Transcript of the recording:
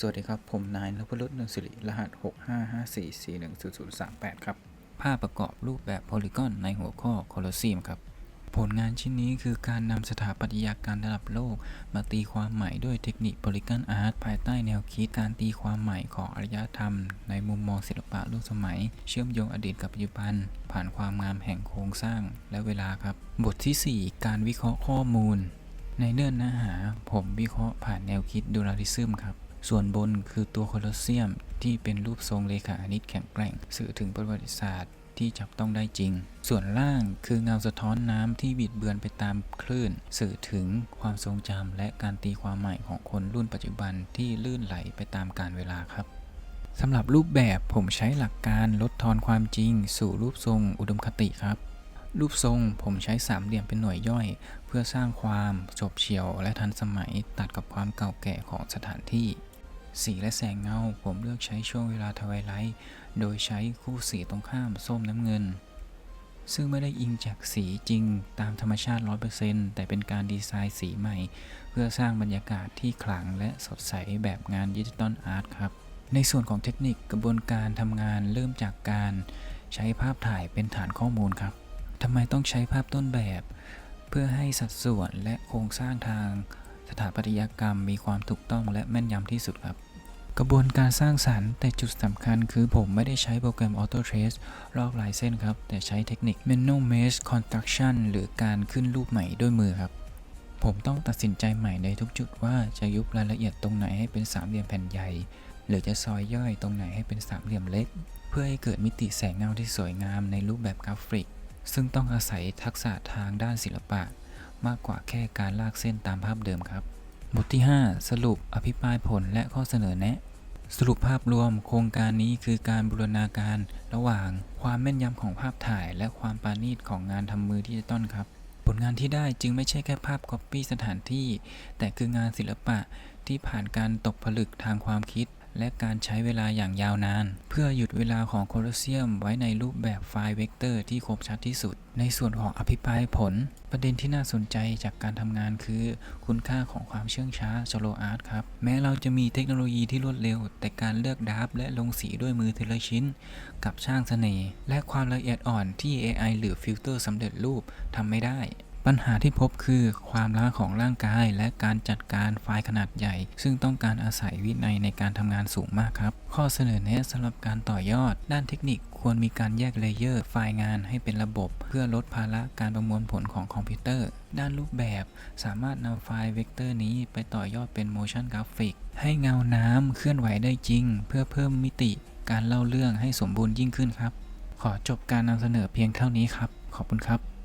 สวัสดีครับ ผมนายนพรุษเนืองสิริ รหัส 6554410038 ครับ ภาพประกอบรูปแบบโพลีกอนในหัวข้อโคลอสเซียมครับ ผลงานชิ้นนี้คือการนำสถาปัตยกรรมระดับโลก มาตีความใหม่ด้วยเทคนิคโพลีกอนอาร์ตภายใต้แนวคิดการตีความใหม่ของอารยธรรม ในมุมมองศิลปะร่วมสมัย เชื่อมโยงอดีตกับปัจจุบัน ผ่านความงามแห่งโครงสร้างและเวลาครับ บททีสี่4 การวิเคราะห์ข้อมูล ในเนื้อเนื้อหาผมวิเคราะห์ผ่านแนวคิดดูราลิซึมครับ ส่วนบนคือตัวโคลอสเซียมที่เป็นรูปทรงเลขาคณิตแข็งแกร่ง สื่อถึงประวัติศาสตร์ที่จับต้องได้จริง ส่วนล่างคือเงาสะท้อนน้ำที่บิดเบือนไปตามคลื่น สื่อถึงความทรงจำและการตีความใหม่ของคนรุ่นปัจจุบันที่ลื่นไหลไปตามกาลเวลาครับสำหรับรูปแบบผมใช้หลักการลดทอนความจริง สู่รูปทรงอุดมคติครับ รูปทรงผมใช้สามเหลี่ยมเป็นหน่วยย่อย เพื่อสร้างความจบเฉียวและทันสมัยตัดกับความเก่าแก่ของสถานที่ สีและแสงเงา ผมเลือกใช้ช่วงเวลาทวายไลท์ โดยใช้คู่สีตรงข้ามส้มน้ำเงิน ซึ่งไม่ได้อิงจากสีจริงตามธรรมชาติ 100%แต่เป็นการดีไซน์สีใหม่ เพื่อสร้างบรรยากาศที่ขลังและสดใสแบบงานดิจิตอลอาร์ตครับ ในส่วนของเทคนิคกระบวนการทำงานเริ่มจากการใช้ภาพถ่ายเป็นฐานข้อมูลครับทำไมต้องใช้ภาพต้นแบบ เพื่อให้สัดส่วนและโครงสร้างทาง สถาปัตยกรรมมีความถูกต้องและแม่นยำที่สุดครับ กระบวนการสร้างสรรค์แต่จุดสำคัญคือผมไม่ได้ใช้โปรแกรม Auto Trace ลอกลายเส้นครับ แต่ใช้เทคนิค Manual Mesh Construction หรือการขึ้นรูปใหม่ด้วยมือครับ ผมต้องตัดสินใจใหม่ในทุกจุดว่าจะยุบรายละเอียดตรงไหนให้เป็นสามเหลี่ยมแผ่นใหญ่ หรือจะซอยย่อยตรงไหนให้เป็นสามเหลี่ยมเล็ก เพื่อให้เกิดมิติแสงเงาที่สวยงามในรูปแบบกราฟิก ซึ่งต้องอาศัยทักษะทางด้านศิลปะ มากกว่าแค่การลากเส้นตามภาพเดิมครับ บทที่ 5 สรุปอภิปรายผลและข้อเสนอแนะ สรุปภาพรวมโครงการนี้คือการบูรณาการระหว่างความแม่นยำของภาพถ่าย และความปาณีตของงานทำมือดิจิตอลครับผลงานที่ได้จึงไม่ใช่แค่ภาพก๊อปปี้สถานที่ แต่คืองานศิลปะที่ผ่านการตกผลึกทางความคิด และการใช้เวลาอย่างยาวนาน เพื่อหยุดเวลาของโคลอสเซียมไว้ในรูปแบบไฟล์เวกเตอร์ที่คมชัดที่สุด ในส่วนของอภิปรายผล ประเด็นที่น่าสนใจจากการทำงานคือ คุณค่าของความเชื่องช้าสโลอาร์ตครับ แม้เราจะมีเทคโนโลยีที่รวดเร็ว แต่การเลือกดราฟและลงสีด้วยมือทีละชิ้น กับช่างเสน่ห์และความละเอียดอ่อนที่ AI หรือฟิลเตอร์สำเร็จรูปทำไม่ได้ ปัญหาที่พบคือความล้าของร่างกาย และการจัดการไฟล์ขนาดใหญ่ ซึ่งต้องการอาศัยวินัยในการทำงานสูงมากครับ ข้อเสนอแนะสำหรับการต่อยอด ด้านเทคนิคควรมีการแยกเลเยอร์ไฟล์งานให้เป็นระบบ เพื่อลดภาระการประมวลผลของคอมพิวเตอร์ ด้านรูปแบบสามารถนำไฟล์เวกเตอร์นี้ไปต่อยอดเป็น motion graphic ให้เงาน้ำเคลื่อนไหวได้จริง เพื่อเพิ่มมิติการเล่าเรื่องให้สมบูรณ์ยิ่งขึ้นครับ ขอจบการนำเสนอเพียงเท่านี้ครับ ขอบคุณครับ